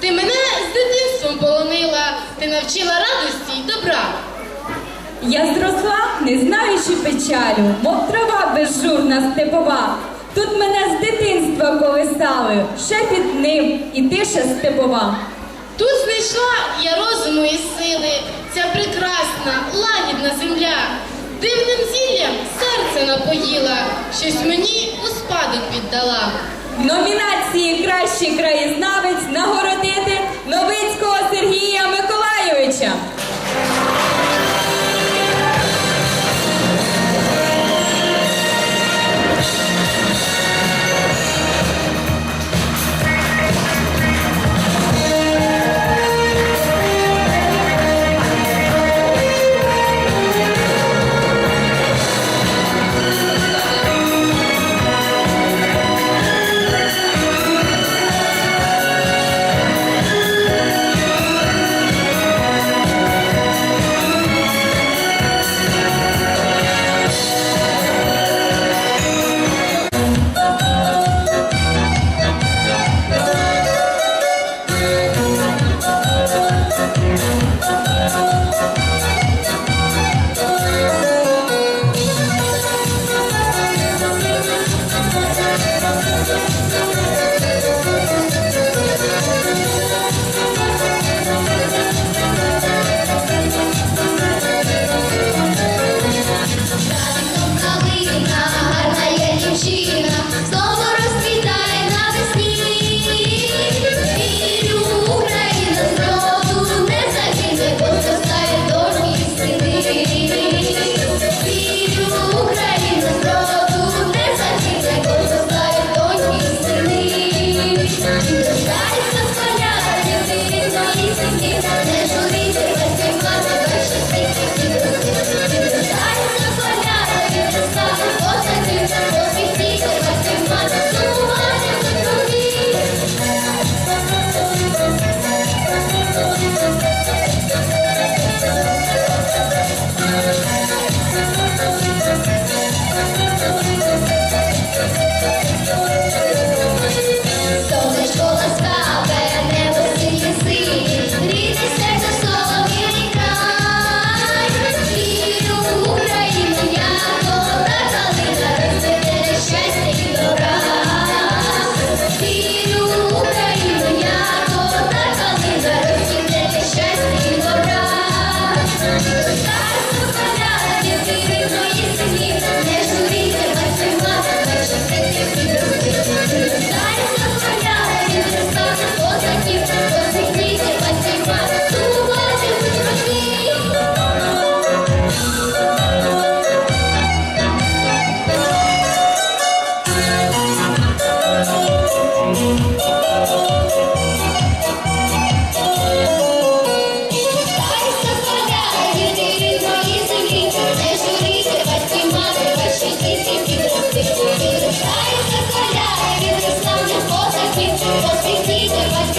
Ти мене з дитинством полонила, ти навчила радості й добра. Я зросла, не знаючи печалю, мов трава безжурна степова. Тут мене з дитинства колисали, шепіт ним і тиша степова. Тут знайшла я розуму і сили, ця прекрасна, лагідна земля. Дивним зіллям серце напоїла, щось мені у спадок віддала. Номінації Кращий краєзнавець нагородити Новицького Сергія Миколайовича. Thank you.